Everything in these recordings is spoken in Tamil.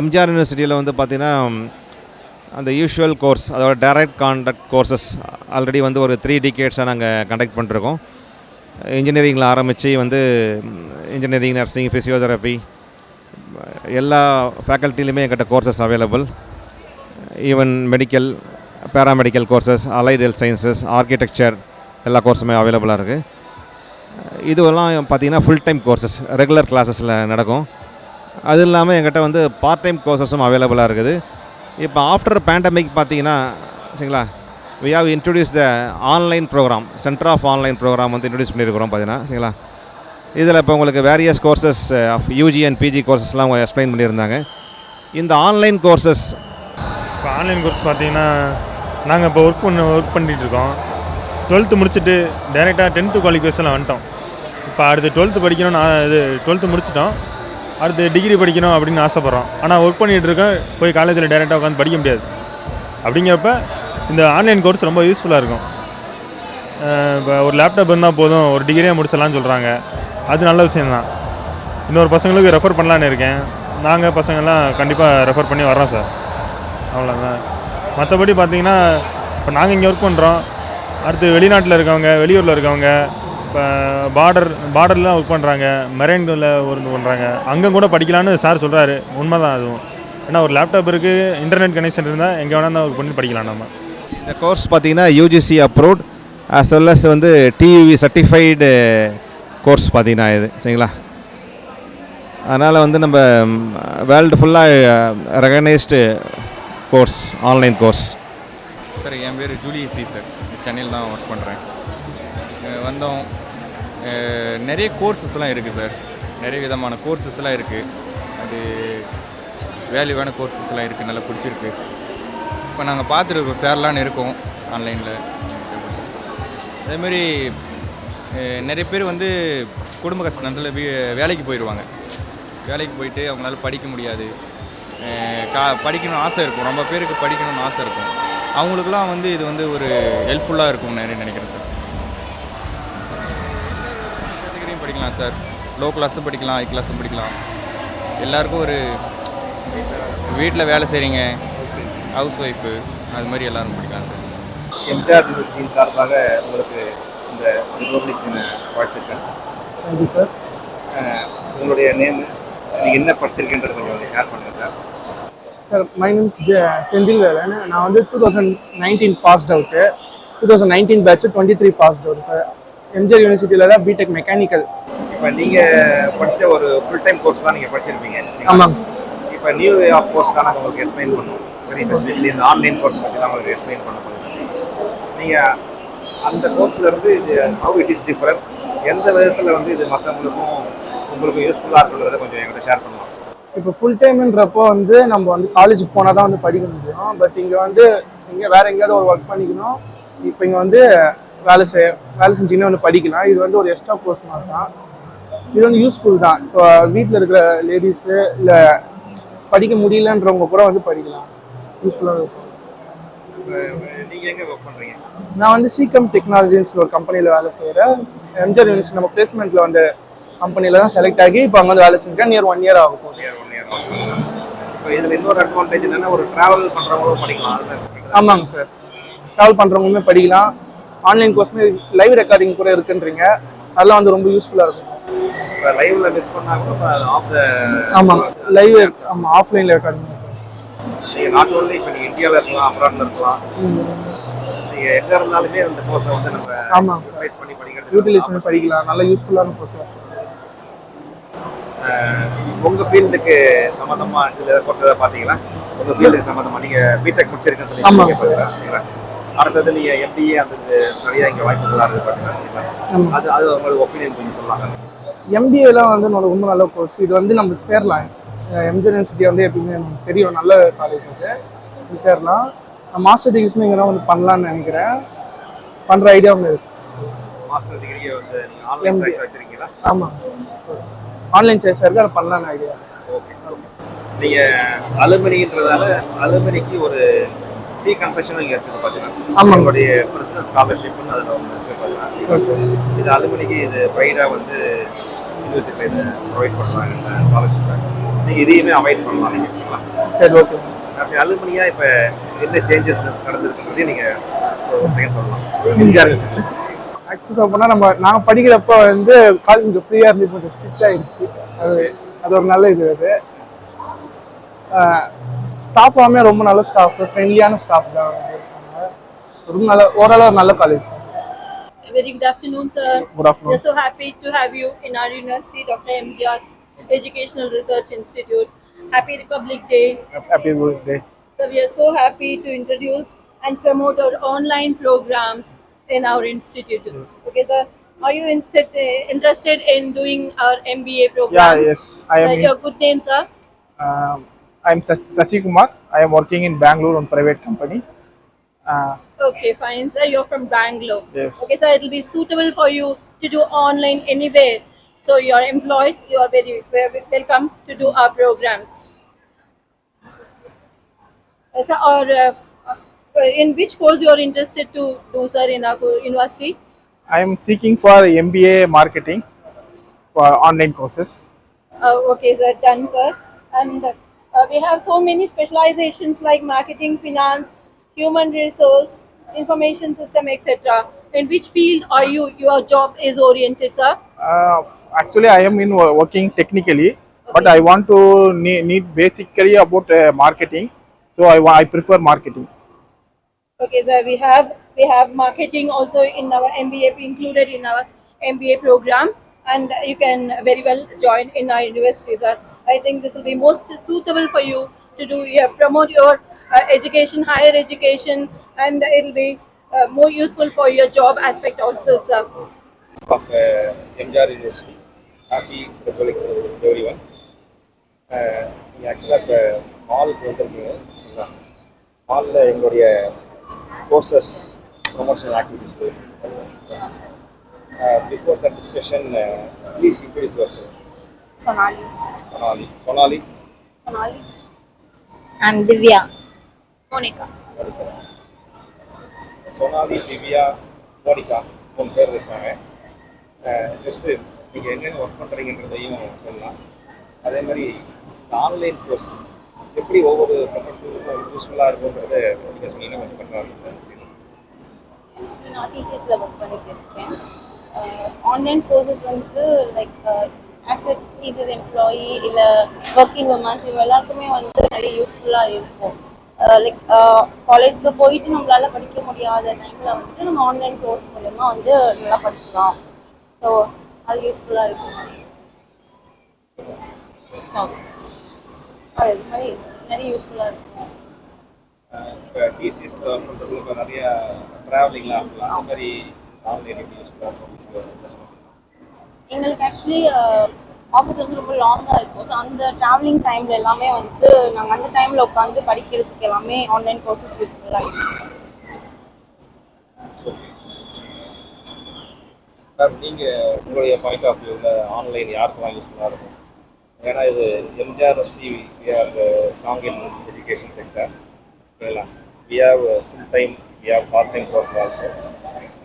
எம்ஜிஆர் யூனிவர்சிட்டியில் வந்து பார்த்திங்கன்னா அந்த யூஷுவல் கோர்ஸ் அதோட டைரக்ட் கான்டக்ட் கோர்சஸ் ஆல்ரெடி வந்து ஒரு த்ரீ டிகேட்ஸாக நாங்கள் கண்டக்ட் பண்ணிருக்கோம். இன்ஜினியரிங்கில் ஆரம்பித்து வந்து இன்ஜினியரிங் நர்சிங் ஃபிசியோதெரப்பி எல்லா ஃபேக்கல்ட்டிலையுமே எங்கிட்ட courses available even medical paramedical courses allied health sciences architecture எல்லா கோர்ஸுமே அவைலபிளாக இருக்குது இதுவெல்லாம் பார்த்திங்கன்னா ஃபுல் டைம் கோர்சஸ் ரெகுலர் கிளாஸஸில் நடக்கும். அது இல்லாமல் எங்கிட்ட வந்து பார்ட் டைம் கோர்சஸும் அவைலபிளாக இருக்குது. இப்போ ஆஃப்டர் பேண்டமிக் பார்த்தீங்கன்னா சரிங்களா? We have introduce the online program centre of online program வந்து இன்ட்ரடியூஸ் பண்ணியிருக்கிறோம் பார்த்தீங்கன்னா சரிங்களா? இதில் இப்போ உங்களுக்கு various courses of UG and PG கோர்சஸ்லாம் அவங்க எக்ஸ்பிளைன் பண்ணியிருந்தாங்க. இந்த ஆன்லைன் கோர்சஸ் இப்போ ஆன்லைன் கோர்ஸ் பார்த்தீங்கன்னா நாங்கள் இப்போ ஒர்க் பண்ண ஒர்க் பண்ணிகிட்டு இருக்கோம். டுவெல்த்து முடிச்சுட்டு டைரெக்டாக டென்த்து குவாலிஃபிகேஷனில் வந்துட்டோம். இப்போ அடுத்து டுவெல்த்து படிக்கணும்னு இது டுவெல்த்து முடிச்சிட்டோம். அடுத்து டிகிரி படிக்கணும் அப்படின்னு ஆசைப்பட்றோம். ஆனால் ஒர்க் பண்ணிகிட்டு இருக்கோம் போய் காலேஜில் டைரெக்டாக உட்காந்து படிக்க முடியாது. அப்படிங்கிறப்ப இந்த ஆன்லைன் கோர்ஸ் ரொம்ப யூஸ்ஃபுல்லாக இருக்கும். இப்போ ஒரு லேப்டாப் இருந்தால் போதும் ஒரு டிகிரியே முடிச்சிடலாம்னு சொல்கிறாங்க அது நல்ல விஷயந்தான் இன்னொரு பசங்களுக்கு ரெஃபர் பண்ணலான்னு இருக்கேன். நாங்கள் பசங்கள்லாம் கண்டிப்பாக ரெஃபர் பண்ணி வர்றோம் சார் அவ்வளோதான் மற்றபடி பார்த்தீங்கன்னா இப்போ நாங்கள் இங்கே ஒர்க் பண்ணுறோம் அடுத்து வெளிநாட்டில் இருக்கவங்க வெளியூரில் இருக்கவங்க இப்போ பார்டர் பார்டர்லாம் ஒர்க் பண்ணுறாங்க மெரைனில் ஒர்க் பண்ணுறாங்க அங்கே கூட படிக்கலான்னு சார் சொல்கிறாரு உண்மை தான் அதுவும். ஏன்னா ஒரு லேப்டாப் இருக்குது இன்டர்நெட் கனெக்ஷன் இருந்தால் எங்கே வேணால் தான் ஒர்க் பண்ணி படிக்கலாம் நம்ம. இந்த கோர்ஸ் பார்த்தீங்கன்னா UGC approved as well as வந்து டியூவி சர்டிஃபைடு கோர்ஸ் பார்த்தீங்கன்னா இது. சரிங்களா? அதனால் வந்து நம்ம வேர்ல்டு ஃபுல்லாக recognised course online course sir என் பேர் ஜூலி சி சார் சென்னையில் தான் ஒர்க் பண்ணுறேன் வந்தோம். நிறைய கோர்சஸ்லாம் இருக்குது சார் நிறைய விதமான கோர்சஸ்லாம் இருக்குது அது வேல்யூவான கோர்சஸ்லாம் இருக்குது நல்லா பிடிச்சிருக்கு. இப்போ நாங்கள் பார்த்துருக்கோம் சேரலான்னு இருக்கோம் ஆன்லைனில் அதேமாரி நிறைய பேர் வந்து குடும்ப கஷ்டத்தில் வேலைக்கு போயிடுவாங்க வேலைக்கு போயிட்டு அவங்களால படிக்க முடியாது. கா படிக்கணும்னு ஆசை இருக்கும். ரொம்ப பேருக்கு படிக்கணும்னு ஆசை இருக்கும். அவங்களுக்குலாம் வந்து இது வந்து ஒரு ஹெல்ப்ஃபுல்லாக இருக்கும் நிறைய நினைக்கிறேன் சார் படிக்கலாம் சார். லோ கிளாஸும் படிக்கலாம் ஹை கிளாஸும் படிக்கலாம். எல்லாருக்கும் ஒரு வீட்டில் வேலை செய்கிறீங்க ஹவுஸ் ஒய்ஃபு அது மாதிரி எல்லாரும் படிக்கலாம் சார். எம்ஜிஆர் யூனிவர்சிட்டியின் சார்பாக உங்களுக்கு இந்த ரிபப்ளிக் தின வாழ்த்துக்கள் தேங்க்யூ சார் உங்களுடைய நேமு நீங்கள் என்ன படிச்சிருக்கீன்றது கொஞ்சம் ஷேர் பண்ணுங்கள் sir. Sir my name's J Senthil Velan நான் வந்து two thousand nineteen passed out two thousand nineteen batch twenty three passed out sir MGR யூனிவர்சிட்டியில் தான் பிடெக் மெக்கானிக்கல் இப்போ நீங்கள் படித்த ஒரு ஃபுல் டைம் கோர்ஸ் தான் நீங்கள் படிச்சிருப்பீங்க. சார் இப்போ நியூ வே ஆஃப் கோர்ஸ் தான் நாங்கள் உங்களுக்கு எக்ஸ்பிளைன் பண்ணுவோம். வெரி ஸ்பெசிஃபிக்லி இந்த ஆன்லைன் கோர்ஸ் பற்றி தான் உங்களுக்கு எக்ஸ்பிளைன் பண்ண போகிறோம் நீங்கள் அந்த கோர்ஸ்ல இருந்து இது ஹவு இட் இஸ் டிஃப்ரெண்ட் எந்த விதத்தில் வந்து இது மற்றவங்களுக்கும் உங்களுக்கும் யூஸ்ஃபுல்லாக இருக்குன்றதை கொஞ்சம் என்கிட்ட ஷேர் பண்ணலாம் இப்போ ஃபுல் டைம்ன்றப்போ வந்து நம்ம வந்து காலேஜுக்கு போனால் தான் வந்து படிக்க முடியும். பட் இங்கே வந்து இங்கே வேற எங்கேயாவது ஒரு ஒர்க் பண்ணிக்கணும். இப்போ இங்கே வந்து வேலை செய் வேலை செஞ்சுன்னு வந்து படிக்கலாம். இது வந்து ஒரு எக்ஸ்ட்ரா கோர்ஸ் மாதிரி தான். இது வந்து யூஸ்ஃபுல் தான். இப்போ வீட்டில் இருக்கிற லேடிஸு இல்லை படிக்க முடியலன்றவங்க கூட வந்து படிக்கலாம். யூஸ்ஃபுல்லாக இருக்கும். நீங்கள் எங்கே ஒர்க் பண்ணுறீங்க நான் வந்து சீக்கம் டெக்னாலஜின்ஸ் ஒரு கம்பெனியில் வேலை செய்கிறேன் எம்ஜிஆர் யூனிவர்சிட்டி நம்ம பிளேஸ்மெண்ட்டில் வந்து கம்பெனியில் தான் செலக்ட் ஆகி இப்போ அங்கே வந்து வேலை செஞ்சுருக்கேன் நியர் ஒன் இயர் ஆகும் போகுது. இப்போ இதில் இன்னொரு அட்வான்டேஜ் என்னன்னா ஒரு ட்ராவல் பண்ணுறவங்களும் படிக்கலாம். ஆமாங்க சார் ட்ராவல் பண்ணுறவங்களுமே படிக்கலாம். ஆன்லைன் கோர்ஸ்மே லைவ் ரெக்கார்டிங் கூட இருக்குன்றீங்க. அதெல்லாம் வந்து ரொம்ப யூஸ்ஃபுல்லாக இருக்கும். லைவ்ல மிஸ் பண்ணா கூட இப்போ ஆஃப் த ஆமாம் லைவ் ஆமாம் ஆஃப்லைனில் ரெக்கார்டிங் நீங்கள் நாட் ஓன்லி இப்போ நீங்கள் இந்தியாவில் இருக்கலாம் அப்ராட்ல இருக்கலாம். நீங்கள் எங்கே இருந்தாலுமே அந்த கோர்ஸை வந்து நம்ம ஆமாம் யூட்டிலைஸ் பண்ணி படிக்கிறது யூட்டிலைஸ் பண்ணி படிக்கலாம். நல்ல யூஸ்ஃபுல்லான கோர்ஸ் உங்கள் ஃபீல்டுக்கு சம்மந்தமாக கோர்ஸ் எதாவது பார்த்தீங்களா? உங்கள் ஃபீல்டுக்கு சம்மந்தமாக நீங்கள் பிடெக் முடிச்சிருக்கேன்னு சொல்லி ஆமாம் அடுத்தது நீங்கள் எம்பிஏ அந்த நிறைய இங்கே வாய்ப்புகளாக இருக்குது ஆமாம். அது அது உங்களுக்கு ஒப்பீனியன் கொஞ்சம் சார் எம்பிஏலாம் வந்து நல்ல ரொம்ப நல்ல கோர்ஸ் இது வந்து நம்ம சேரலாம். எம்ஜிஆர் யூனிவர்சிட்டி வந்து எப்பயுமே நமக்கு தெரியும். நல்ல காலேஜ் அது. இது சேரலாம். மாஸ்டர் டிகிரிஸ்மே இங்கே வந்து பண்ணலான்னு நினைக்கிறேன். பண்ணுற ஐடியா ஒன்று இருக்கு. மாஸ்டர் டிகிரியை வந்து நீங்கள் ஆன்லைன். சாய்ஸ் வச்சிருக்கீங்களா? ஆமாம் ஆன்லைன் சாய்ஸ் இருக்கு. அதை பண்ணலான்னு ஐடியா ஓகே நீங்கள் அலுமினின்றதால அலுமினிக்கு ஒரு ஃபீ கன்செஷனும் இங்கே இருக்குது பார்த்தீங்கன்னா ஆமாம். உங்களுடைய பர்சனல் ஸ்காலர்ஷிப்னு அதில் ஒன்று இருக்குது பார்த்தீங்கன்னா இது அலுமினிக்கு இது ப்ரைடாக வந்து யூனிவர்சிட்டியில் இதை ப்ரொவைட் பண்ணுறாங்க இந்த ஸ்காலர்ஷிப்பை நீங்கள் இதையுமே அவாய்ட் பண்ணலாம் நீங்கள் பார்க்கலாம் சரி ஓகே. ஆஸ் அலுமினியா இப்போ என்ன சேஞ்சஸ் நடந்திருக்குன்றதையும் நீங்கள் ஒரு செகண்ட் சொல்லலாம். எம்ஜிஆர் யூனிவர்சிட்டியில் ஆக்சுவலி சொல்ல போனால் நம்ம நாங்கள் படிக்கிறப்ப வந்து காலேஜ் கொஞ்சம் ஃப்ரீயாக இருந்து கொஞ்சம் ஸ்ட்ரிக்ட் ஆகிடுச்சு அது அது ஒரு நல்ல இது அது. ஸ்டாஃப் எல்லாமே ரொம்ப நல்ல ஸ்டாஃப் ஃப்ரெண்ட்லியான ஸ்டாஃப் தான் வந்து இருக்காங்க. ரொம்ப நல்ல ஓரளவு ஒரு நல்ல college Very good afternoon, sir. Good afternoon We're so happy to have you in our university, Dr. MGR Educational Research Institute. Happy Republic Day. Happy birthday So we are so happy to introduce and promote our online programs in our institute. Okay, sir. Are you instead, uh, interested in doing our MBA programs? yes, I am Sir, in- your good name, sir. Um, I'm Sas- Sasi Kumar. I am working in Bangalore on private company. Uh, Okay, fine, sir. You're from Bangalore. Yes. Okay, sir. It will be suitable for you to do online anywhere. So you're employed. You are very wel- welcome to do our programs. Uh, sir, or uh, uh, in which course you are interested to do, sir, in our university? I am seeking for MBA marketing for online courses. Uh, okay, sir. Done, sir. And uh, we have so many specializations like marketing, finance, human resource, information system, etc. In which field are you? Your job is oriented, sir. Uh, actually, I am in working technically, but I want to need, need basically about uh, marketing. So I, I prefer marketing. Okay, sir. We have we have marketing also in our MBA included in our MBA program, and you can very well join in our university, sir. I think this will be most suitable for you to do uh, promote your uh, education, higher education, and it will be uh, more useful for your job aspect also, sir. Of MGR university happy republic everyone நீங்கள் ஆக்சுவலாக இப்போ மாலுக்கு வந்திருக்கீங்க சரிங்களா மாலில் எங்களுடைய courses promotional activities before the discussion please increase வருஷன் Sonali. Sonali Sonali Sonali. I'm Divya. Monica. Sonali Divya Monica மூணு பேர் இருக்காங்க ஜஸ்ட்டு நீங்கள் என்னென்ன ஒர்க் பண்ணுறீங்கன்றதையும் சொல்லலாம் அதே மாதிரி ஆன்லைன் கோர்ஸ் எப்படி ஒவ்வொரு ப்ரொஃபஷனலுக்கும் யூஸ்ஃபுல்லாக இருக்குன்றத நீங்கள் சொன்னீங்கன்னா கொஞ்சம் இருக்கும் நான் டிசிஎஸ்ல ஒர்க் பண்ணிட்டு இருக்கேன் ஆன்லைன் கோர்சஸ் வந்து like as a teacher employee இல்லை ஒர்க்கிங் உமன்ஸ் இவங்க எல்லாருக்குமே வந்து நிறைய யூஸ்ஃபுல்லாக இருக்கும். லைக் காலேஜ்க்கு போயிட்டு நம்மளால படிக்க முடியாத டைமில் வந்துட்டு நம்ம ஆன்லைன் கோர்ஸ் மூலயமா வந்து நல்லா படிக்கலாம். ஸோ அது யூஸ்ஃபுல்லாக இருக்கும். ஓகே அது இது மாதிரி நிறைய யூஸ்ஃபுல்லாக இருக்கும். இப்போ டிசிஎஸ்ல ஒர்க் நிறைய ட்ராவலிங்லாம் இருக்கலாம். அந்த மாதிரி ஆன்லைன் எப்படி யூஸ்ஃபுல்லாக இருக்கும்? எங்களுக்கு ஆக்சுவலி ஆஃபீஸ் uh, வந்து ரொம்ப லாங்காக இருக்கும். ஸோ அந்த ட்ராவலிங் டைமில் எல்லாமே வந்து நாங்கள் அந்த டைமில் உட்காந்து படிக்கிறதுக்கு எல்லாமே ஆன்லைன் கோர்சஸ் யூஸ்ஃபுல்லாக இருக்கும் நீங்கள் உங்களுடைய பாயிண்ட் ஆஃப் வியூவில் ஆன்லைன் யாருக்கெல்லாம் யூஸ்ஃபுல்லாக இருக்கும் ஏன்னா இது MGR university we are strong in education sector ஓகேங்களா we have full time we have part time course also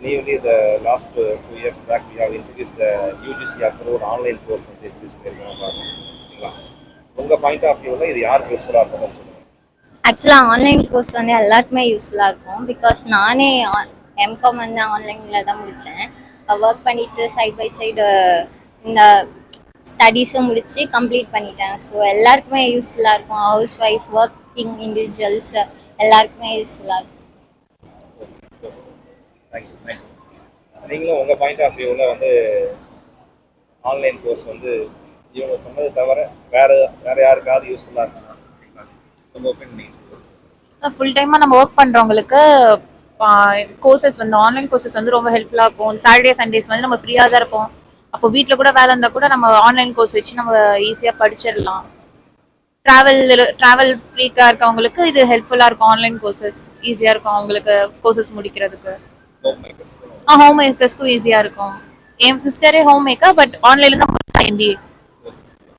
newly the last two years back we have introduce the UGC approve online course வந்து இன்ட்ரடியூஸ் பண்ணியிருக்கோம் ஓகேங்களா உங்கள் பாயிண்ட் ஆஃப் வியூவில் இது யாருக்கு யூஸ்ஃபுல்லாக இருக்கும்னு சொல்லுங்கள் ஆக்சுவலாக ஆன்லைன் கோர்ஸ் வந்து எல்லாருக்குமே யூஸ்ஃபுல்லாக இருக்கும் பிகாஸ் நானே எம்காம் வந்து ஆன்லைனில் தான் முடித்தேன் ஒர்க் பண்ணிட்டு சைட் பை சைடு இந்த ஸ்டடீஸும் முடித்து கம்ப்ளீட் பண்ணிட்டேன் ஸோ எல்லாருக்குமே யூஸ்ஃபுல்லாக இருக்கும் ஹவுஸ் ஒய்ஃப் ஒர்க்கிங் இண்டிவிஜுவல்ஸ் எல்லாருக்குமே யூஸ்ஃபுல்லாக இருக்கும் தேங்க்யூ தேங்க்யூ நீங்களும் உங்கள் பாயிண்ட் ஆஃப் வியூவில் வந்து ஆன்லைன் கோர்ஸ் வந்து இவங்க சொன்னதை தவிர வேற வேறு யாருக்காவது யூஸ்ஃபுல்லாக இருக்கணும் உங்கள் ஒப்பீனியன் ஃபுல் டைமாக நம்ம ஒர்க் பண்ணுறவங்களுக்கு கோர்சஸ் வந்து ஆன்லைன் கோர்சஸ் வந்து ரொம்ப ஹெல்ப்ஃபுல்லாக இருக்கும். சாட்டர்டே சண்டேஸ் வந்து நம்ம ஃப்ரீயாக தான் இருப்போம். அப்போ வீட்டில் கூட வேலை இருந்தால் கூட நம்ம ஆன்லைன் கோர்ஸ் வச்சு நம்ம ஈஸியாக படிச்சிடலாம். ட்ராவல் ட்ராவல் ஃப்ரீக்காக இருக்கவங்களுக்கு இது ஹெல்ப்ஃபுல்லாக இருக்கும் ஆன்லைன் கோர்சஸ் ஈஸியாக இருக்கும் அவங்களுக்கு கோர்சஸ் முடிக்கிறதுக்கு. ஹோம் மேக்கர்ஸ்க்கும் ஈஸியாக இருக்கும். என் சிஸ்டரே ஹோம் மேக்கர் பட் ஆன்லைனில் தான் எம்பிஏ